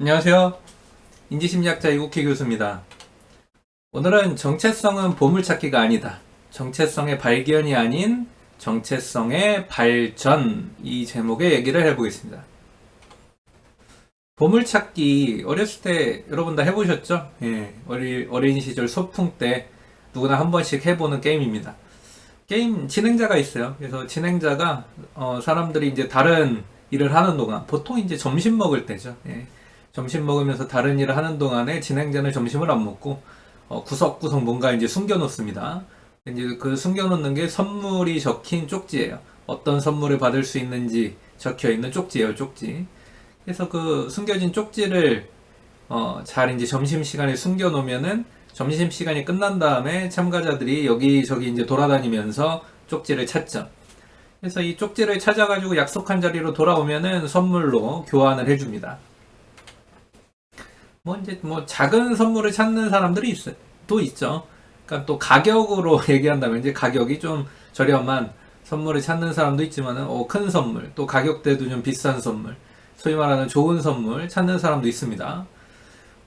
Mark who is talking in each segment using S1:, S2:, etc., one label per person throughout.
S1: 안녕하세요. 인지심리학자 이국희 교수입니다. 오늘은 정체성은 보물찾기가 아니다. 정체성의 발견이 아닌 정체성의 발전 이 제목의 얘기를 해보겠습니다. 보물찾기 어렸을 때 여러분 다 해보셨죠? 예, 어리, 어린 시절 소풍 때 누구나 한 번씩 해보는 게임입니다. 게임 진행자가 있어요. 그래서 진행자가 어, 사람들이 이제 다른 일을 하는 동안 보통 이제 점심 먹을 때죠. 예. 점심 먹으면서 다른 일을 하는 동안에 진행자는 점심을 안 먹고 어, 구석구석 뭔가 이제 숨겨놓습니다. 이제 그 숨겨놓는 게 선물이 적힌 쪽지예요. 어떤 선물을 받을 수 있는지 적혀 있는 쪽지예요, 쪽지. 그래서 그 숨겨진 쪽지를 어, 잘 이제 점심 시간에 숨겨놓으면은 점심 시간이 끝난 다음에 참가자들이 여기저기 이제 돌아다니면서 쪽지를 찾죠. 그래서 이 쪽지를 찾아가지고 약속한 자리로 돌아오면은 선물로 교환을 해줍니다. 뭐 이제 뭐 작은 선물을 찾는 사람들이 있어 또 있죠. 그러니까 또 가격으로 얘기한다면 이제 가격이 좀 저렴한 선물을 찾는 사람도 있지만은 어, 큰 선물 또 가격대도 좀 비싼 선물 소위 말하는 좋은 선물 찾는 사람도 있습니다.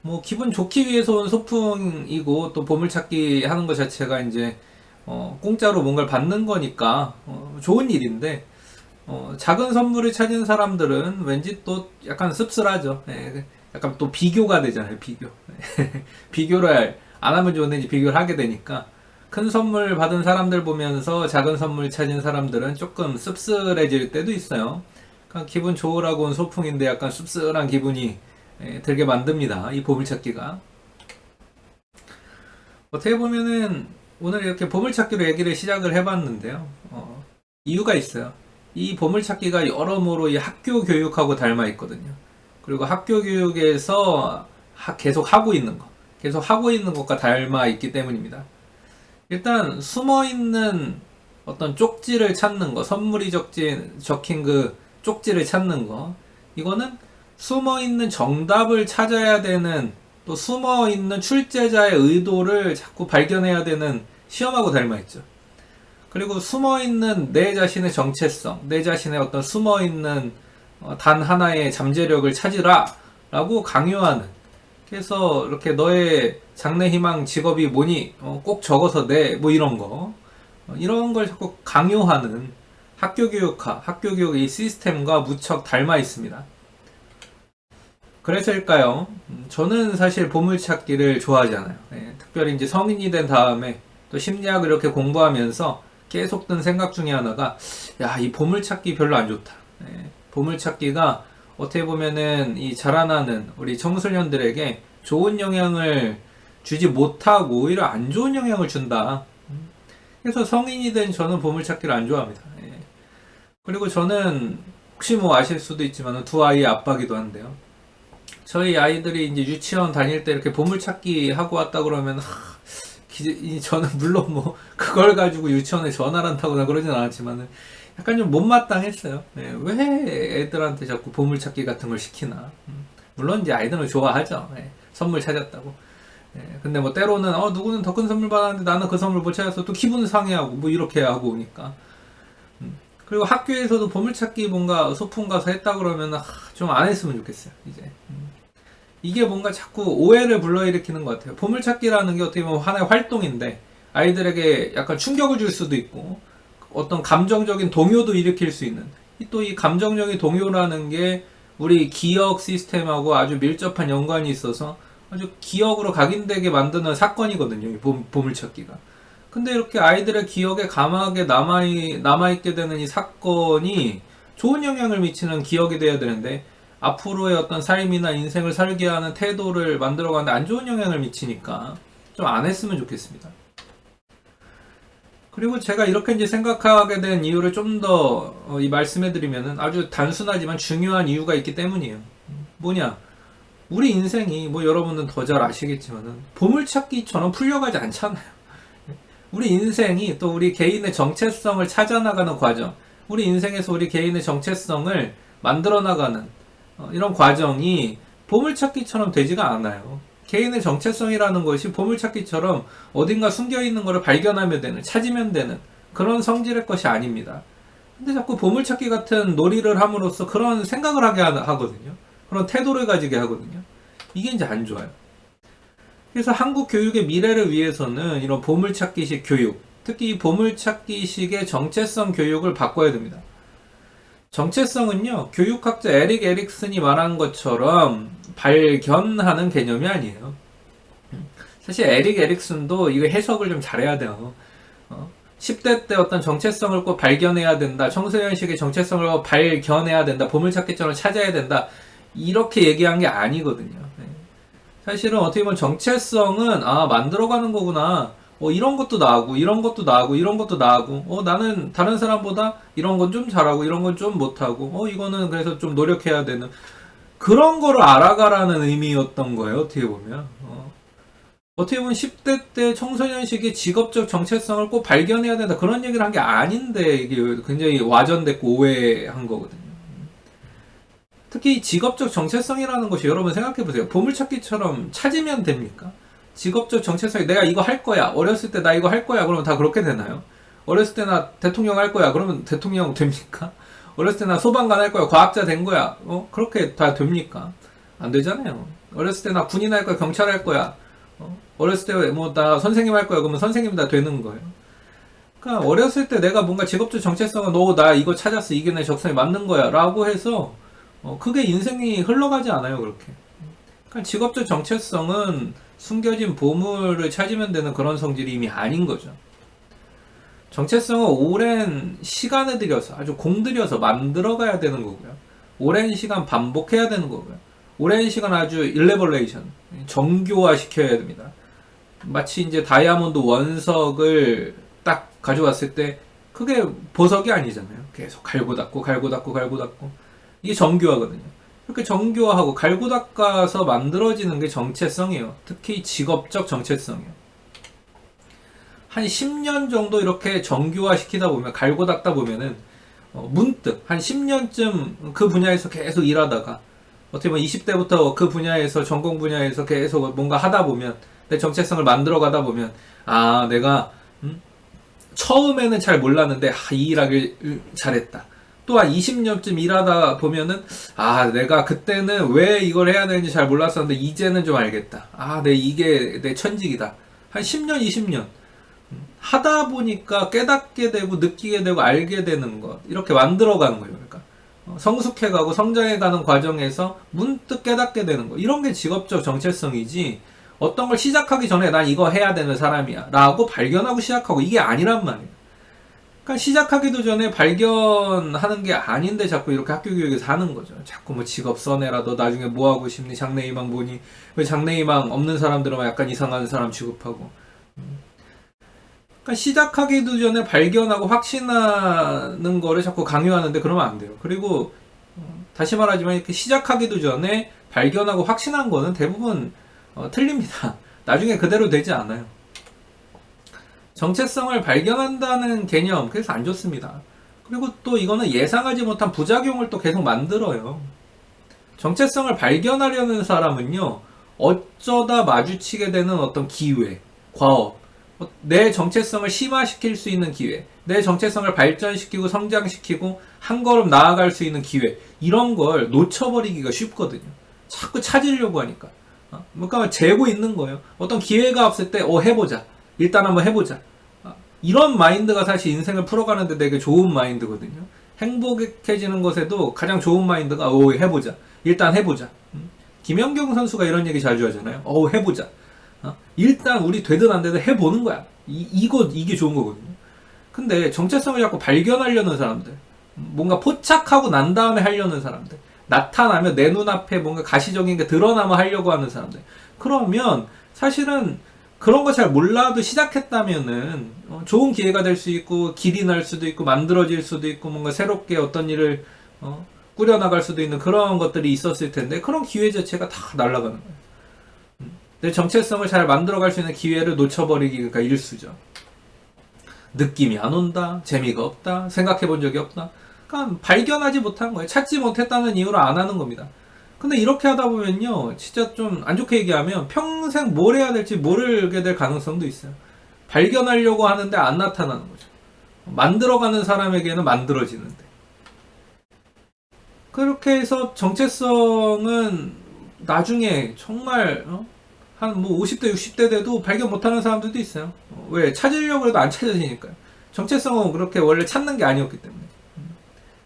S1: 뭐 기분 좋기 위해서 온 소풍이고 또 보물찾기 하는 것 자체가 이제 어, 공짜로 뭔가를 받는 거니까 어, 좋은 일인데 어, 작은 선물을 찾은 사람들은 왠지 또 약간 씁쓸하죠. 예, 약간 또 비교가 되잖아요. 비교. 비교를 안 하면 좋은데 비교를 하게 되니까 큰 선물 받은 사람들 보면서 작은 선물 찾은 사람들은 조금 씁쓸해질 때도 있어요. 그러니까 기분 좋으라고 온 소풍인데 약간 씁쓸한 기분이 예, 들게 만듭니다. 이 보물찾기가. 어떻게 보면은 오늘 이렇게 보물찾기로 얘기를 시작을 해봤는데요. 어, 이유가 있어요. 이 보물찾기가 여러모로 이 학교 교육하고 닮아 있거든요. 그리고 학교 교육에서 하- 계속 하고 있는 것, 계속 하고 있는 것과 닮아 있기 때문입니다. 일단 숨어 있는 어떤 쪽지를 찾는 거, 선물이 적진, 적힌 그 쪽지를 찾는 거, 이거는 숨어 있는 정답을 찾아야 되는 또 숨어 있는 출제자의 의도를 자꾸 발견해야 되는 시험하고 닮아 있죠. 그리고 숨어 있는 내 자신의 정체성, 내 자신의 어떤 숨어 있는 어, 단 하나의 잠재력을 찾으라 라고 강요하는 그래서 이렇게 너의 장래 희망 직업이 뭐니 어, 꼭 적어서 내 뭐 이런 거 어, 이런 걸 자꾸 강요하는 학교 교육화 학교 교육 이 시스템과 무척 닮아 있습니다. 그래서일까요? 음, 저는 사실 보물찾기를 좋아하잖아요. 예, 특별히 이제 성인이 된 다음에 또 심리학을 이렇게 공부하면서 계속 든 생각 중에 하나가 야 이 보물찾기 별로 안 좋다. 예, 보물찾기가 어떻게 보면은 이 자라나는 우리 청소년들에게 좋은 영향을 주지 못하고 오히려 안 좋은 영향을 준다. 음, 그래서 성인이 된 저는 보물찾기를 안 좋아합니다. 예. 그리고 저는 혹시 뭐 아실 수도 있지만 두 아이의 아빠기도 한데요. 저희 아이들이 이제 유치원 다닐 때 이렇게 보물찾기 하고 왔다 그러면 하, 기- 이- 저는 물론 뭐 그걸 가지고 유치원에 전화를 한다거나 그러진 않았지만은 약간 좀 못마땅했어요. 예, 왜 애들한테 자꾸 보물찾기 같은 걸 시키나? 음, 물론 이제 아이들은 좋아하죠. 예, 선물 찾았다고. 예, 근데 뭐 때로는 어 누구는 더 큰 선물 받았는데 나는 그 선물 못 찾아서 또 기분 상해하고 뭐 이렇게 하고 오니까. 음, 그리고 학교에서도 보물찾기 뭔가 소풍 가서 했다 그러면 좀안 했으면 좋겠어요. 이제. 음. 이게 뭔가 자꾸 오해를 불러일으키는 것 같아요. 보물찾기라는 게 어떻게 보면 하나의 활동인데 아이들에게 약간 충격을 줄 수도 있고 어떤 감정적인 동요도 일으킬 수 있는 또 이 감정적인 동요라는 게 우리 기억 시스템하고 아주 밀접한 연관이 있어서 아주 기억으로 각인되게 만드는 사건이거든요. 이 보- 보물찾기가. 근데 이렇게 아이들의 기억에 강하게 남아이, 남아있게 되는 이 사건이 좋은 영향을 미치는 기억이 돼야 되는데 앞으로의 어떤 삶이나 인생을 살게 하는 태도를 만들어가는데 안 좋은 영향을 미치니까 좀 안 했으면 좋겠습니다. 그리고 제가 이렇게 이제 생각하게 된 이유를 좀 더 이 말씀해 드리면은 아주 단순하지만 중요한 이유가 있기 때문이에요. 뭐냐? 우리 인생이 뭐 여러분은 더 잘 아시겠지만은 보물찾기처럼 풀려가지 않잖아요. 우리 인생이 또 우리 개인의 정체성을 찾아나가는 과정, 우리 인생에서 우리 개인의 정체성을 만들어 나가는 어, 이런 과정이 보물찾기처럼 되지가 않아요. 개인의 정체성이라는 것이 보물찾기처럼 어딘가 숨겨 있는 것을 발견하면 되는, 찾으면 되는 그런 성질의 것이 아닙니다. 근데 자꾸 보물찾기 같은 놀이를 함으로써 그런 생각을 하게 하- 하거든요. 그런 태도를 가지게 하거든요. 이게 이제 안 좋아요. 그래서 한국 교육의 미래를 위해서는 이런 보물찾기식 교육, 특히 이 보물찾기식의 정체성 교육을 바꿔야 됩니다. 정체성은요, 교육학자 에릭 에릭슨이 말한 것처럼 발견하는 개념이 아니에요. 사실 에릭 에릭슨도 이거 해석을 좀 잘해야 돼요. 어, 10대 때 어떤 정체성을 꼭 발견해야 된다. 청소년식의 정체성을 꼭 발견해야 된다. 보물찾기처럼 찾아야 된다. 이렇게 얘기한 게 아니거든요. 네. 사실은 어떻게 보면 정체성은 아 만들어가는 거구나. 어 이런 것도 나하고 이런 것도 나하고 이런 것도 나하고 어 나는 다른 사람보다 이런 건 좀 잘하고 이런 건 좀 못하고 어 이거는 그래서 좀 노력해야 되는 그런 거를 알아가라는 의미였던 거예요. 어떻게 보면 어. 어떻게 보면 10대 때 청소년 시기 직업적 정체성을 꼭 발견해야 된다 그런 얘기를 한 게 아닌데 이게 굉장히 와전됐고 오해한 거거든요. 특히 이 직업적 정체성이라는 것이 여러분 생각해 보세요. 보물찾기처럼 찾으면 됩니까? 직업적 정체성이 내가 이거 할 거야. 어렸을 때 나 이거 할 거야. 그러면 다 그렇게 되나요? 어렸을 때 나 대통령 할 거야. 그러면 대통령 됩니까? 어렸을 때 나 소방관 할 거야. 과학자 된 거야. 어? 그렇게 다 됩니까? 안 되잖아요. 어렸을 때 나 군인 할 거야. 경찰 할 거야. 어? 어렸을 때 뭐 나 선생님 할 거야. 그러면 선생님 다 되는 거예요. 그러니까 어렸을 때 내가 뭔가 직업적 정체성을 너나 이거 찾았어. 이게 내 적성에 맞는 거야. 라고 해서 어, 그게 인생이 흘러가지 않아요. 그렇게. 직업적 정체성은 숨겨진 보물을 찾으면 되는 그런 성질이 이미 아닌 거죠. 정체성은 오랜 시간을 들여서 아주 공들여서 만들어가야 되는 거고요. 오랜 시간 반복해야 되는 거고요. 오랜 시간 아주 일레벌레이션 정교화 시켜야 됩니다. 마치 이제 다이아몬드 원석을 딱 가져왔을 때 그게 보석이 아니잖아요. 계속 갈고 닦고 갈고 닦고 갈고 닦고 이게 정교화거든요. 이렇게 정교화하고 갈고 닦아서 만들어지는 게 정체성이에요. 특히 직업적 정체성이에요. 한 10년 정도 이렇게 정교화 시키다 보면 갈고 닦다 보면은 어, 문득 한 10년쯤 그 분야에서 계속 일하다가 어떻게 보면 20대부터 그 분야에서 전공 분야에서 계속 뭔가 하다 보면 내 정체성을 만들어 가다 보면 아 내가 음? 처음에는 잘 몰랐는데 아, 이 일하길 잘했다. 또 한 20년쯤 일하다 보면은 아 내가 그때는 왜 이걸 해야 되는지 잘 몰랐었는데 이제는 좀 알겠다. 아 내 이게 내 천직이다. 한 10년 20년 하다 보니까 깨닫게 되고 느끼게 되고 알게 되는 것 이렇게 만들어가는 거예요. 그러니까 어, 성숙해가고 성장해가는 과정에서 문득 깨닫게 되는 거 이런 게 직업적 정체성이지 어떤 걸 시작하기 전에 난 이거 해야 되는 사람이야 라고 발견하고 시작하고 이게 아니란 말이에요. 그러니까 시작하기도 전에 발견하는 게 아닌데 자꾸 이렇게 학교 교육에서 하는 거죠. 자꾸 뭐 직업 써내라, 너 나중에 뭐 하고 싶니? 장래희망 보니? 왜 장래희망 없는 사람들은 약간 이상한 사람 취급하고. 그러니까 시작하기도 전에 발견하고 확신하는 거를 자꾸 강요하는데 그러면 안 돼요. 그리고 어, 다시 말하지만 이렇게 시작하기도 전에 발견하고 확신한 거는 대부분 어, 틀립니다. 나중에 그대로 되지 않아요. 정체성을 발견한다는 개념, 그래서 안 좋습니다. 그리고 또 이거는 예상하지 못한 부작용을 또 계속 만들어요. 정체성을 발견하려는 사람은요, 어쩌다 마주치게 되는 어떤 기회, 과업, 내 정체성을 심화시킬 수 있는 기회, 내 정체성을 발전시키고 성장시키고 한 걸음 나아갈 수 있는 기회, 이런 걸 놓쳐버리기가 쉽거든요. 자꾸 찾으려고 하니까. 어? 그러니까 재고 있는 거예요. 어떤 기회가 없을 때, 어, 해보자. 일단 한번 해보자. 어? 이런 마인드가 사실 인생을 풀어가는데 되게 좋은 마인드거든요. 행복해지는 것에도 가장 좋은 마인드가, 어, 해보자. 일단 해보자. 음? 김연경 선수가 이런 얘기 자주 하잖아요. 어, 해보자. 어? 일단 우리 되든 안 되든 해보는 거야. 이, 이거, 이게 좋은 거거든요. 근데 정체성을 자꾸 발견하려는 사람들, 뭔가 포착하고 난 다음에 하려는 사람들, 나타나면 내 눈앞에 뭔가 가시적인 게 드러나면 하려고 하는 사람들. 그러면 사실은 그런 거 잘 몰라도 시작했다면은 어, 좋은 기회가 될 수 있고 길이 날 수도 있고 만들어질 수도 있고 뭔가 새롭게 어떤 일을 어, 꾸려나갈 수도 있는 그런 것들이 있었을 텐데 그런 기회 자체가 다 날아가는 거예요. 내 정체성을 잘 만들어갈 수 있는 기회를 놓쳐버리기가 일수죠. 느낌이 안 온다, 재미가 없다, 생각해 본 적이 없다. 그러니까 발견하지 못한 거예요. 찾지 못했다는 이유로 안 하는 겁니다. 근데 이렇게 하다 보면요, 진짜 좀 안 좋게 얘기하면 평생 뭘 해야 될지 모르게 될 가능성도 있어요. 발견하려고 하는데 안 나타나는 거죠. 만들어가는 사람에게는 만들어지는데. 그렇게 해서 정체성은 나중에 정말 어? 한뭐 50대 60대 돼도 발견 못하는 사람들도 있어요. 어, 왜 찾으려고 해도 안 찾아지니까요. 정체성은 그렇게 원래 찾는 게 아니었기 때문에. 음.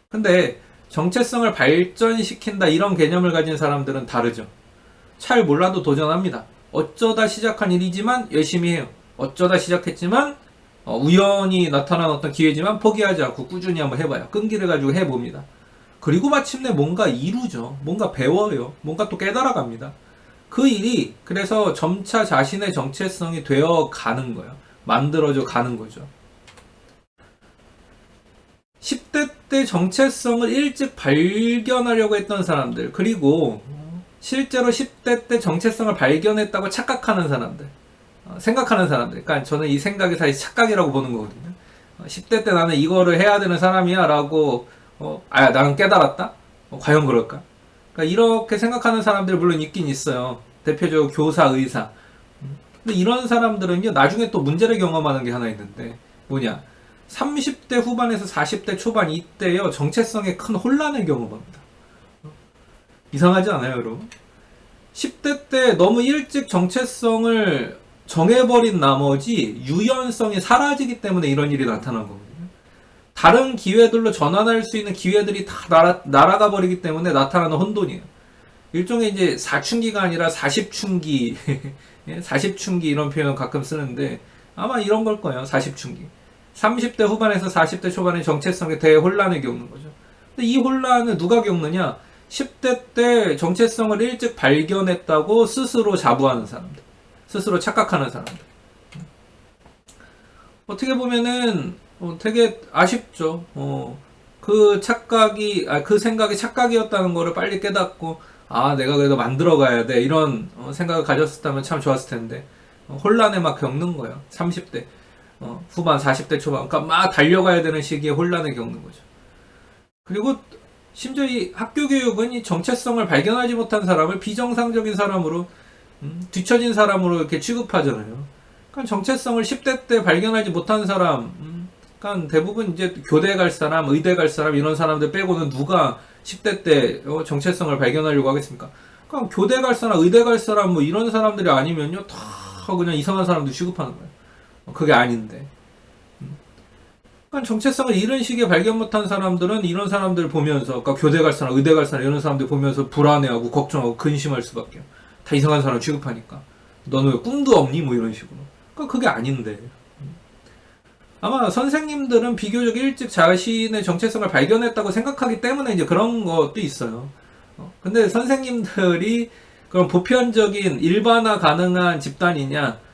S1: 근데 정체성을 발전시킨다 이런 개념을 가진 사람들은 다르죠. 잘 몰라도 도전합니다. 어쩌다 시작한 일이지만 열심히 해요. 어쩌다 시작했지만 어, 우연히 나타난 어떤 기회지만 포기하지 않고 꾸준히 한번 해봐요. 끈기를 가지고 해봅니다. 그리고 마침내 뭔가 이루죠. 뭔가 배워요. 뭔가 또 깨달아갑니다. 그 일이 그래서 점차 자신의 정체성이 되어 가는 거예요. 만들어져 가는 거죠. 10대 때 정체성을 일찍 발견하려고 했던 사람들, 그리고 실제로 10대 때 정체성을 발견했다고 착각하는 사람들, 어, 생각하는 사람들. 그러니까 저는 이 생각이 사실 착각이라고 보는 거거든요. 어, 10대 때 나는 이거를 해야 되는 사람이야 라고, 어, 아, 나는 깨달았다? 어, 과연 그럴까? 그러니까 이렇게 생각하는 사람들 물론 있긴 있어요. 대표적으로 교사, 의사. 음, 근데 이런 사람들은요, 나중에 또 문제를 경험하는 게 하나 있는데, 뭐냐. 30대 후반에서 40대 초반 이때요, 정체성에 큰 혼란을 경험합니다. 어? 이상하지 않아요, 여러분? 10대 때 너무 일찍 정체성을 정해버린 나머지 유연성이 사라지기 때문에 이런 일이 나타난 거거든요. 다른 기회들로 전환할 수 있는 기회들이 다 날아, 날아가 버리기 때문에 나타나는 혼돈이에요. 일종의 이제 사춘기가 아니라 40춘기, 40춘기 이런 표현 가끔 쓰는데 아마 이런 걸 거예요. 40춘기. 30대 후반에서 40대 초반의 정체성에 대혼란을 겪는 거죠. 근데 이 혼란을 누가 겪느냐? 10대 때 정체성을 일찍 발견했다고 스스로 자부하는 사람들. 스스로 착각하는 사람들. 어떻게 보면은 어, 되게 아쉽죠. 어, 그 착각이, 아, 그 생각이 착각이었다는 거를 빨리 깨닫고, 아, 내가 그래도 만들어 가야 돼. 이런 어, 생각을 가졌었다면 참 좋았을 텐데, 어, 혼란에 막 겪는 거예요. 30대, 어, 후반 40대 초반. 그러니까 막 달려가야 되는 시기에 혼란을 겪는 거죠. 그리고 심지어 이 학교 교육은 이 정체성을 발견하지 못한 사람을 비정상적인 사람으로 음, 뒤처진 사람으로 이렇게 취급하잖아요. 그러니까 정체성을 10대 때 발견하지 못한 사람, 음, 그러니까 대부분 이제 교대 갈 사람, 의대 갈 사람 이런 사람들 빼고는 누가 10대 때 어, 정체성을 발견하려고 하겠습니까? 그럼 교대 갈 사람, 의대 갈 사람 뭐 이런 사람들이 아니면요 다 그냥 이상한 사람들 취급하는 거예요. 어, 그게 아닌데. 음. 그러니까 정체성을 이런 식의 발견 못한 사람들은 이런 사람들 보면서, 그러니까 교대 갈 사람, 의대 갈 사람 이런 사람들 보면서 불안해하고 걱정하고 근심할 수밖에. 다 이상한 사람 취급하니까. 너는 왜 꿈도 없니? 뭐 이런 식으로. 그러니까 그게 아닌데. 아마 선생님들은 비교적 일찍 자신의 정체성을 발견했다고 생각하기 때문에 이제 그런 것도 있어요. 어, 근데 선생님들이 그런 보편적인 일반화 가능한 집단이냐, 음?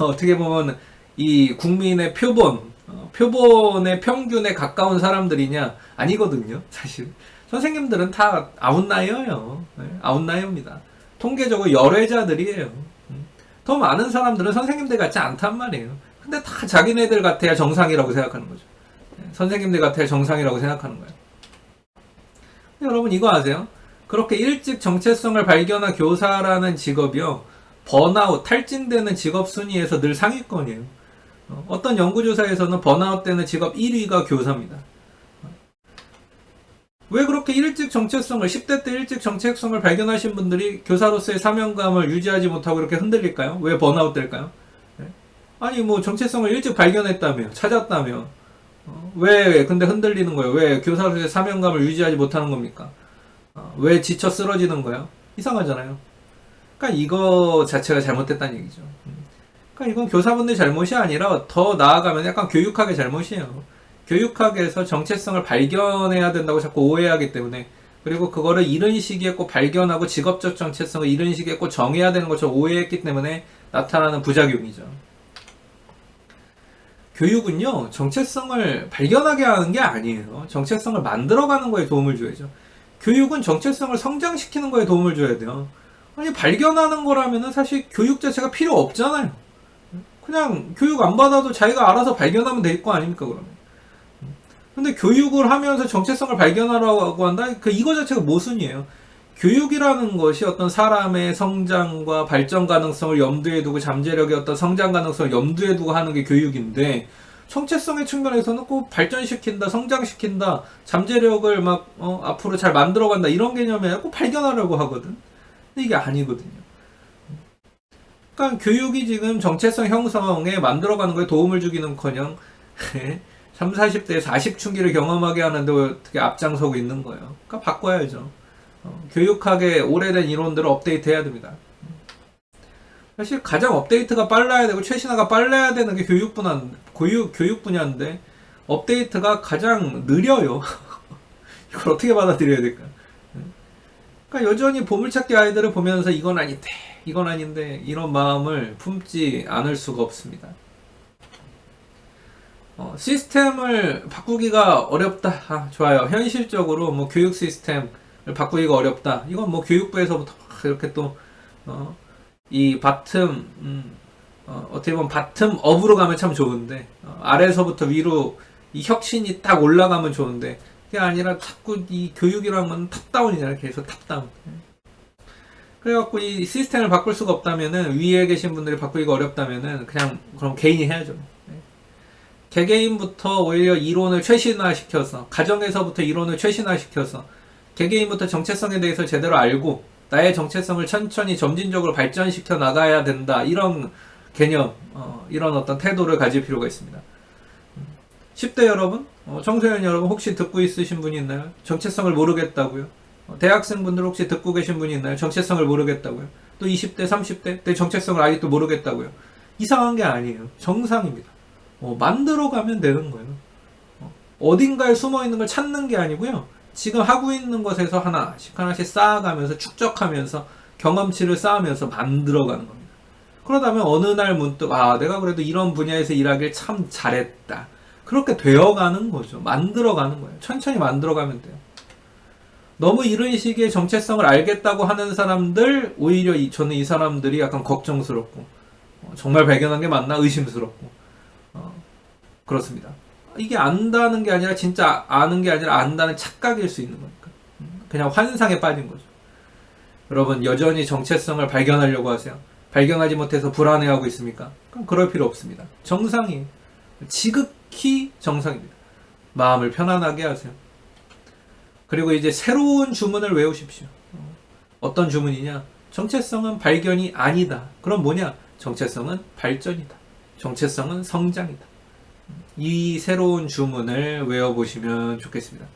S1: 어떻게 보면 이 국민의 표본, 어, 표본의 평균에 가까운 사람들이냐, 아니거든요, 사실. 선생님들은 다 아웃라이어예요. 네, 아웃라이어입니다. 통계적으로 열애자들이에요. 음. 더 많은 사람들은 선생님들 같지 않단 말이에요. 근데 다 자기네들 같아야 정상이라고 생각하는 거죠. 네, 선생님들 같아야 정상이라고 생각하는 거예요. 여러분 이거 아세요? 그렇게 일찍 정체성을 발견한 교사라는 직업이요. 번아웃, 탈진되는 직업 순위에서 늘 상위권이에요. 어, 어떤 연구조사에서는 번아웃 되는 직업 1위가 교사입니다. 왜 그렇게 일찍 정체성을 10대 때 일찍 정체성을 발견하신 분들이 교사로서의 사명감을 유지하지 못하고 이렇게 흔들릴까요? 왜 번아웃 될까요? 네? 아니 뭐 정체성을 일찍 발견했다며 찾았다며 어, 왜 근데 흔들리는 거예요? 왜 교사로서의 사명감을 유지하지 못하는 겁니까? 어, 왜 지쳐 쓰러지는 거예요? 이상하잖아요. 그러니까 이거 자체가 잘못됐다는 얘기죠. 음. 그러니까 이건 교사분들 잘못이 아니라 더 나아가면 약간 교육학의 잘못이에요. 교육학에서 정체성을 발견해야 된다고 자꾸 오해하기 때문에 그리고 그거를 이런 시기에 꼭 발견하고 직업적 정체성을 이런 시기에 꼭 정해야 되는 것처럼 오해했기 때문에 나타나는 부작용이죠. 교육은요, 정체성을 발견하게 하는 게 아니에요. 정체성을 만들어가는 거에 도움을 줘야죠. 교육은 정체성을 성장시키는 거에 도움을 줘야 돼요. 아니, 발견하는 거라면은 사실 교육 자체가 필요 없잖아요. 그냥 교육 안 받아도 자기가 알아서 발견하면 될 거 아닙니까, 그러면. 근데 교육을 하면서 정체성을 발견하라고 한다? 그 이거 자체가 모순이에요. 교육이라는 것이 어떤 사람의 성장과 발전 가능성을 염두에 두고 잠재력의 어떤 성장 가능성을 염두에 두고 하는 게 교육인데 정체성의 측면에서는 꼭 발전시킨다, 성장시킨다, 잠재력을 막 어, 앞으로 잘 만들어간다 이런 아니라 꼭 발견하려고 하거든. 이게 아니거든요. 그러니까 교육이 지금 정체성 형성에 만들어가는 거에 도움을 주기는커녕 3, 40대 40춘기를 경험하게 하는데 어떻게 앞장서고 있는 거예요. 그러니까 바꿔야죠. 어, 교육학의 오래된 이론들을 업데이트해야 됩니다. 사실 가장 업데이트가 빨라야 되고 최신화가 빨라야 되는 게 교육 분야, 교육, 교육 분야인데 업데이트가 가장 느려요. 이걸 어떻게 받아들여야 될까? 그러니까 여전히 보물찾기 아이들을 보면서 이건 아닌데, 이건 아닌데 이런 마음을 품지 않을 수가 없습니다. 어, 시스템을 바꾸기가 어렵다. 아, 좋아요. 현실적으로 뭐 교육 시스템을 바꾸기가 어렵다. 이건 뭐 교육부에서부터 막 이렇게 또 어, 이 바텀 음, 어, 어떻게 보면 바텀 업으로 가면 참 좋은데 어, 아래에서부터 위로 이 혁신이 딱 올라가면 좋은데 그게 아니라 자꾸 이 교육이라는 건 탑다운이잖아요. 계속 탑다운. 그래갖고 이 시스템을 바꿀 수가 없다면은 위에 계신 분들이 바꾸기가 어렵다면은 그냥 그럼 개인이 해야죠. 네. 개개인부터 오히려 이론을 최신화시켜서 가정에서부터 이론을 최신화시켜서 개개인부터 정체성에 대해서 제대로 알고 나의 정체성을 천천히 점진적으로 발전시켜 나가야 된다 이런 개념 어, 이런 어떤 태도를 가질 필요가 있습니다. 10대 여러분, 어, 청소년 여러분 혹시 듣고 있으신 분이 있나요? 정체성을 모르겠다고요? 어, 대학생분들 혹시 듣고 계신 분이 있나요? 정체성을 모르겠다고요? 또 20대, 30대 내 정체성을 아직도 모르겠다고요? 이상한 게 아니에요. 정상입니다. 어, 만들어 가면 되는 거예요. 어, 어딘가에 숨어 있는 걸 찾는 게 아니고요. 지금 하고 있는 것에서 하나씩 하나씩 쌓아가면서 축적하면서 경험치를 쌓으면서 만들어 가는 겁니다. 그러다면 어느 날 문득 아 내가 그래도 이런 분야에서 일하길 참 잘했다. 그렇게 되어가는 거죠. 만들어가는 거예요. 천천히 만들어가면 돼요. 너무 이런 식의 정체성을 알겠다고 하는 사람들 오히려 이, 저는 이 사람들이 약간 걱정스럽고 어, 정말 발견한 게 맞나 의심스럽고 어, 그렇습니다. 이게 안다는 게 아니라 진짜 아는 게 아니라 안다는 착각일 수 있는 거니까 음, 그냥 환상에 빠진 거죠. 여러분 여전히 정체성을 발견하려고 하세요. 발견하지 못해서 불안해하고 있습니까? 그럼 그럴 필요 없습니다. 정상이에요. 지극 히 정상입니다. 마음을 편안하게 하세요. 그리고 이제 새로운 주문을 외우십시오. 어, 어떤 주문이냐? 정체성은 발견이 아니다. 그럼 뭐냐? 정체성은 발전이다. 정체성은 성장이다. 이 새로운 주문을 외워보시면 좋겠습니다.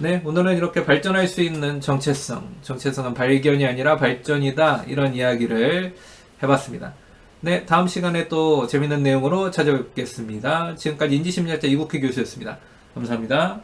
S1: 네, 오늘은 이렇게 발전할 수 있는 정체성, 정체성은 발견이 아니라 발전이다. 이런 이야기를 해봤습니다. 네, 다음 시간에 또 재밌는 내용으로 찾아뵙겠습니다. 지금까지 인지심리학자 이국희 교수였습니다. 감사합니다.